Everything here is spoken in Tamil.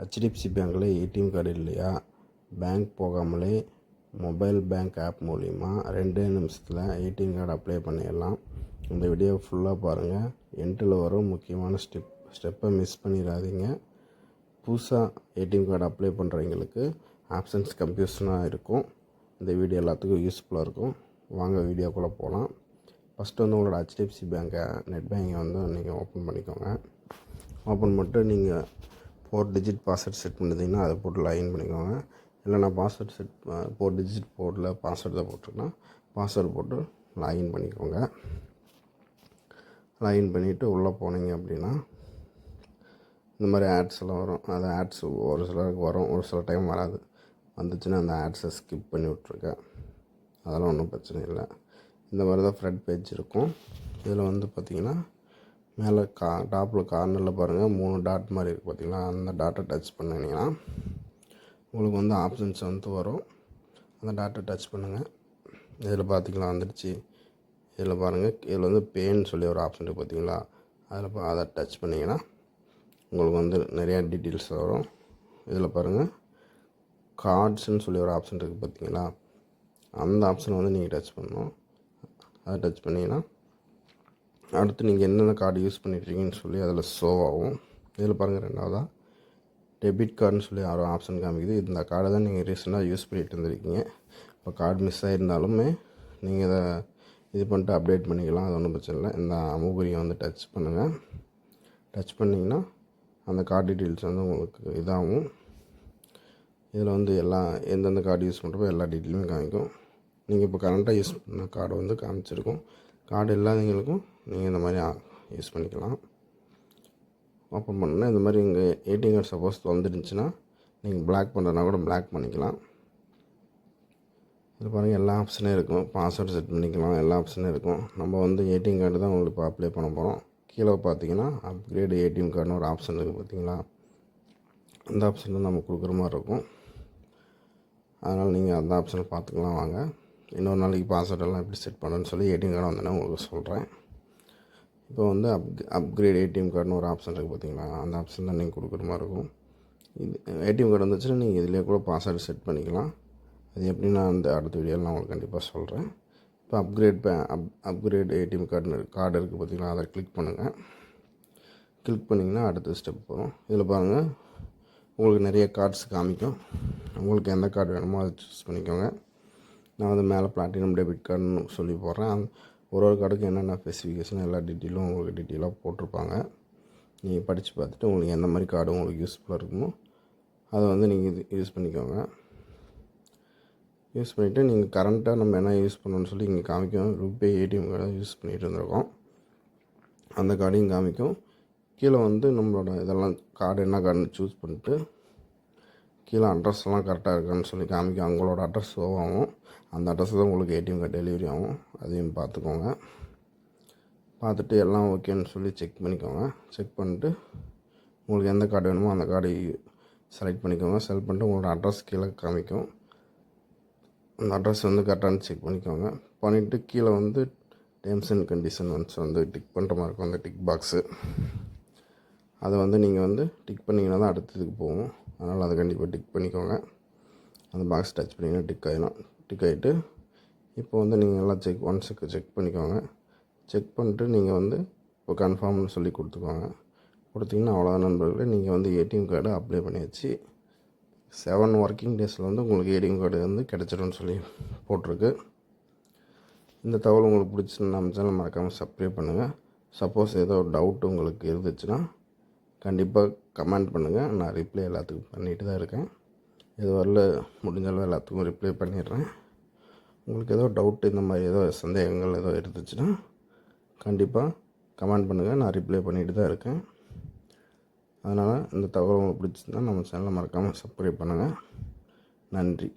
ஹெச்டிஎஃப்சி பேங்க்கில் ஏடிஎம் கார்டு இல்லையா? பேங்க் போகாமலே மொபைல் பேங்க் ஆப் மூலிமா ரெண்டே நிமிஷத்தில் ஏடிஎம் கார்டு அப்ளை பண்ணிடலாம். இந்த வீடியோ ஃபுல்லாக பாருங்கள் எண்டில் வரும் முக்கியமான ஸ்டெப் ஸ்டெப்பை மிஸ் பண்ணிடாதீங்க. புதுசாக ஏடிஎம் கார்டு அப்ளை பண்ணுறவங்களுக்கு ஆப்ஷன்ஸ் கம்ப்யூஷனாக இருக்கும். இந்த வீடியோ எல்லாத்துக்கும் யூஸ்ஃபுல்லாக இருக்கும். வாங்க வீடியோக்குள்ளே போகலாம் ஃபஸ்ட்டு வந்து உங்களோட ஹெச்டிஎஃப்சி பேங்க்கை நெட் பேங்கிங் வந்து நீங்கள் ஓப்பன் பண்ணிக்கோங்க. ஓப்பன் பண்ணிட்டு நீங்கள் ஃபோர் டிஜிட் பாஸ்வேர்ட் செட் பண்ணிட்டீங்கன்னா அதை போட்டு லாகின் பண்ணிக்கோங்க. இல்லைனா பாஸ்வேர்ட் செட் ஃபோர் டிஜிட் போர்டில் பாஸ்வேர்டை தான் போட்டிருக்கேன்னா பாஸ்வேர்டு போட்டு லாகின் பண்ணிக்கோங்க. லாகின் பண்ணிவிட்டு உள்ளே போனீங்க அப்படின்னா இந்த மாதிரி ஆட்ஸ் எல்லாம் வரும். அது ஆட்ஸ் ஒரு சிலருக்கு வரும் ஒரு சில டைம் வராது. வந்துச்சுன்னா அந்த ஆட்ஸை ஸ்கிப் பண்ணி விட்ருக்கேன் அதெல்லாம் ஒன்றும் பிரச்சனை இல்லை. இந்த மாதிரி தான் ஃப்ரண்ட் பேஜ் இருக்கும். இதில் வந்து பார்த்திங்கன்னா மேலே கா டாப்பில் கார்னரில் பாருங்கள் மூணு டாட் மாதிரி இருக்குது பார்த்திங்களா அந்த டாட்டை டச் பண்ணிங்கன்னா உங்களுக்கு வந்து ஆப்ஷன்ஸ் வந்து வரும். அந்த டாட்டை டச் பண்ணுங்கள் இதில் பார்த்திங்களா வந்துடுச்சு. இதில் பாருங்கள் இதில் வந்து பேன்னு சொல்லி ஒரு ஆப்ஷன் இருக்குது பார்த்தீங்களா அதில் பா அதை டச் பண்ணிங்கன்னா உங்களுக்கு வந்து நிறையா டீட்டெயில்ஸ் வரும். இதில் பாருங்கள் கார்ட்ஸ்ன்னு சொல்லி ஒரு ஆப்ஷன் இருக்குது பார்த்தீங்களா அந்த ஆப்ஷனை வந்து நீங்கள் டச் பண்ணணும். அதை டச் பண்ணிங்கன்னா அடுத்து நீங்கள் என்னென்ன கார்டு யூஸ் பண்ணிட்டுருக்கீங்கன்னு சொல்லி அதில் ஷோ ஆகும். இதில் பாருங்கள் ரெண்டாவதாக டெபிட் கார்டுன்னு சொல்லி யாரும் ஆப்ஷன் காமிக்குது. இந்த கார்டை தான் நீங்கள் ரீசெண்டாக யூஸ் பண்ணிட்டு இருந்திருக்கீங்க. இப்போ கார்டு மிஸ் ஆகிருந்தாலுமே நீங்கள் இதை இது பண்ணிட்டு அப்டேட் பண்ணிக்கலாம். அது ஒன்றும் பிரச்சனை இல்லை. இந்த அமுகுரியை வந்து டச் பண்ணுங்கள் டச் பண்ணிங்கன்னா அந்த கார்டு டீட்டெயில்ஸ் வந்து உங்களுக்கு இதாகும். இதில் வந்து எல்லா எந்தெந்த கார்டு யூஸ் பண்ணுறப்போ எல்லா டீட்டெயிலுமே காமிக்கும். நீங்கள் இப்போ கரண்ட்டாக யூஸ் பண்ண கார்டு வந்து காமிச்சிருக்கும். கார்டு இல்லாதவங்களுக்கும் நீங்கள் இந்த மாதிரி யூஸ் பண்ணிக்கலாம். ஓப்பன் பண்ணால் இந்த மாதிரி இங்கே ஏடிஎம் கார்டு சப்போஸ் வந்துருந்துச்சுன்னா நீங்கள் பிளாக் பண்ணுறதுனா கூட பிளாக் பண்ணிக்கலாம். இது பாருங்கள் எல்லா ஆப்ஷனும் இருக்கும். பாஸ்வேர்டு செட் பண்ணிக்கலாம். எல்லா ஆப்ஷனும் இருக்கும். நம்ம வந்து ஏடிஎம் கார்டு தான் உங்களுக்கு இப்போ அப்ளை பண்ண போகிறோம் கீழே பார்த்தீங்கன்னா அப்கிரேடு ஏடிஎம் கார்டுன்னு ஒரு ஆப்ஷன் இருக்குது பார்த்தீங்களா? அந்த ஆப்ஷன் நம்ம கொடுக்குற மாதிரி இருக்கும். அதனால் நீங்கள் அந்த ஆப்ஷனை பார்த்துக்கலாம் வாங்க. இன்னொரு நாளைக்கு பாஸ்வேர்டெல்லாம் எப்படி செட் பண்ணணும்னு சொல்லி ஏடிஎம் கார்டு வந்தோடனே உங்களுக்கு சொல்கிறேன் இப்போ வந்து அப் அப்கிரேட் ஏடிஎம் கார்டுன்னு ஒரு ஆப்ஷன் இருக்குது பார்த்தீங்களா அந்த ஆப்ஷன் தான் நீங்கள் கொடுக்குற மாதிரி இருக்கும். இது ஏடிஎம் கார்டு வந்துச்சுன்னா நீங்கள் இதிலே கூட பாஸ்வேர்டு செட் பண்ணிக்கலாம். அது எப்படி நான் அந்த அடுத்த வீடியோவில் நான் உங்களுக்கு கண்டிப்பாக சொல்கிறேன் இப்போ upgrade pay up upgrade ATM card card இருக்குது பார்த்தீங்களா அதை கிளிக் பண்ணுங்கள் கிளிக் பண்ணிங்கன்னா அடுத்த ஸ்டெப் போகும் இதில் பாருங்கள் உங்களுக்கு நிறைய கார்ட்ஸ் காமிக்கும். உங்களுக்கு எந்த கார்டு வேணுமோ அதை சூஸ் பண்ணிக்கோங்க. நான் வந்து மேலே பிளாட்டினம் டெபிட் கார்டுன்னு சொல்லி போடுறேன். ஒரு ஒரு கார்டுக்கு என்னென்ன ஸ்பெசிஃபிகேஷன் எல்லா டீட்டெயிலும் உங்களுக்கு டீட்டெயிலாக போட்டிருப்பாங்க. நீங்கள் படித்து பார்த்துட்டு உங்களுக்கு எந்த மாதிரி கார்டு உங்களுக்கு யூஸ்ஃபுல்லாக இருக்குமோ அதை வந்து நீங்கள் இது யூஸ் பண்ணிக்கோங்க. யூஸ் பண்ணிவிட்டு நீங்கள் கரண்ட்டாக நம்ம என்ன யூஸ் பண்ணணும்னு சொல்லி இங்கே காமிக்கும். ரூபே ஏடிஎம் கார்டை யூஸ் பண்ணிகிட்டு இருந்திருக்கோம். அந்த கார்டையும் காமிக்கும். கீழே வந்து நம்மளோட இதெல்லாம் கார்டு என்ன கார்டுன்னு சூஸ் பண்ணிட்டு கீழே அட்ரஸ்லாம் கரெக்டாக இருக்கான்னு சொல்லி காமிக்கும் அவங்களோட அட்ரஸ் ஆகும் அந்த அட்ரஸ் தான் உங்களுக்கு ஏடிஎம் கார்டு டெலிவரி ஆகும். அதையும் பார்த்துக்கோங்க. பார்த்துட்டு எல்லாம் ஓகேன்னு சொல்லி செக் பண்ணிக்கோங்க. செக் பண்ணிட்டு உங்களுக்கு எந்த கார்டு வேணுமோ அந்த கார்டை செலக்ட் பண்ணிக்கோங்க. செலக்ட் பண்ணிட்டு உங்களோட அட்ரஸ் கீழே காமிக்கும். அந்த அட்ரஸ் வந்து கரெக்டானு செக் பண்ணிக்கோங்க. பண்ணிவிட்டு கீழே வந்து டேர்ம்ஸ் அண்ட் கண்டிஷன் ஒன்ஸ் வந்து டிக் பண்ணுற மாதிரி இருக்கும். அந்த டிக் பாக்ஸு அதை வந்து நீங்கள் வந்து டிக் பண்ணிங்கன்னா தான் அடுத்ததுக்கு போகும். அதனால் அதை கண்டிப்பாக டிக் பண்ணிக்கோங்க. அந்த பாக்ஸ் டச் பண்ணிங்கன்னா டிக் ஆகிடும் டிக் ஆகிட்டு இப்போ வந்து நீங்கள் எல்லாம் செக் ஒன்ஸுக்கு செக் பண்ணிக்கோங்க. செக் பண்ணிட்டு நீங்கள் வந்து இப்போ கன்ஃபார்ம்னு சொல்லி கொடுத்துக்கோங்க. கொடுத்தீங்கன்னா அவ்வளோதான் நண்பர்களே. நீங்கள் வந்து ஏடிஎம் கார்டு அப்ளை பண்ணியாச்சு செவன் ஒர்க்கிங் டேஸில் வந்து உங்களுக்கு ஏடிஎம் கார்டு வந்து கிடச்சிடும்னு சொல்லி போட்டிருக்கு. இந்த தகவல் உங்களுக்கு பிடிச்சிருந்தா நம்ம சேனல் மறக்காமல் சப்ஸ்கிரைப் பண்ணுங்கள் சப்போஸ் ஏதோ டவுட் உங்களுக்கு இருந்துச்சுன்னா கண்டிப்பாக கமெண்ட் பண்ணுங்கள் நான் ரிப்ளை எல்லாத்துக்கும் பண்ணிட்டு தான் இருக்கேன். இது வரல முடிஞ்ச அளவு எல்லாத்துக்கும் ரிப்ளை பண்ணிடுறேன். உங்களுக்கு ஏதோ டவுட் இந்த மாதிரி ஏதோ சந்தேகங்கள் ஏதோ இருந்துச்சுன்னா கண்டிப்பாக கமெண்ட் பண்ணுங்கள் நான் ரிப்ளை பண்ணிட்டு தான் இருக்கேன். அதனால் இந்த தகவல் உங்களுக்கு பிடிச்சிருந்தா நம்ம சேனலை மறக்காமல் சப்ஸ்கிரைப் பண்ணுங்கள் நன்றி.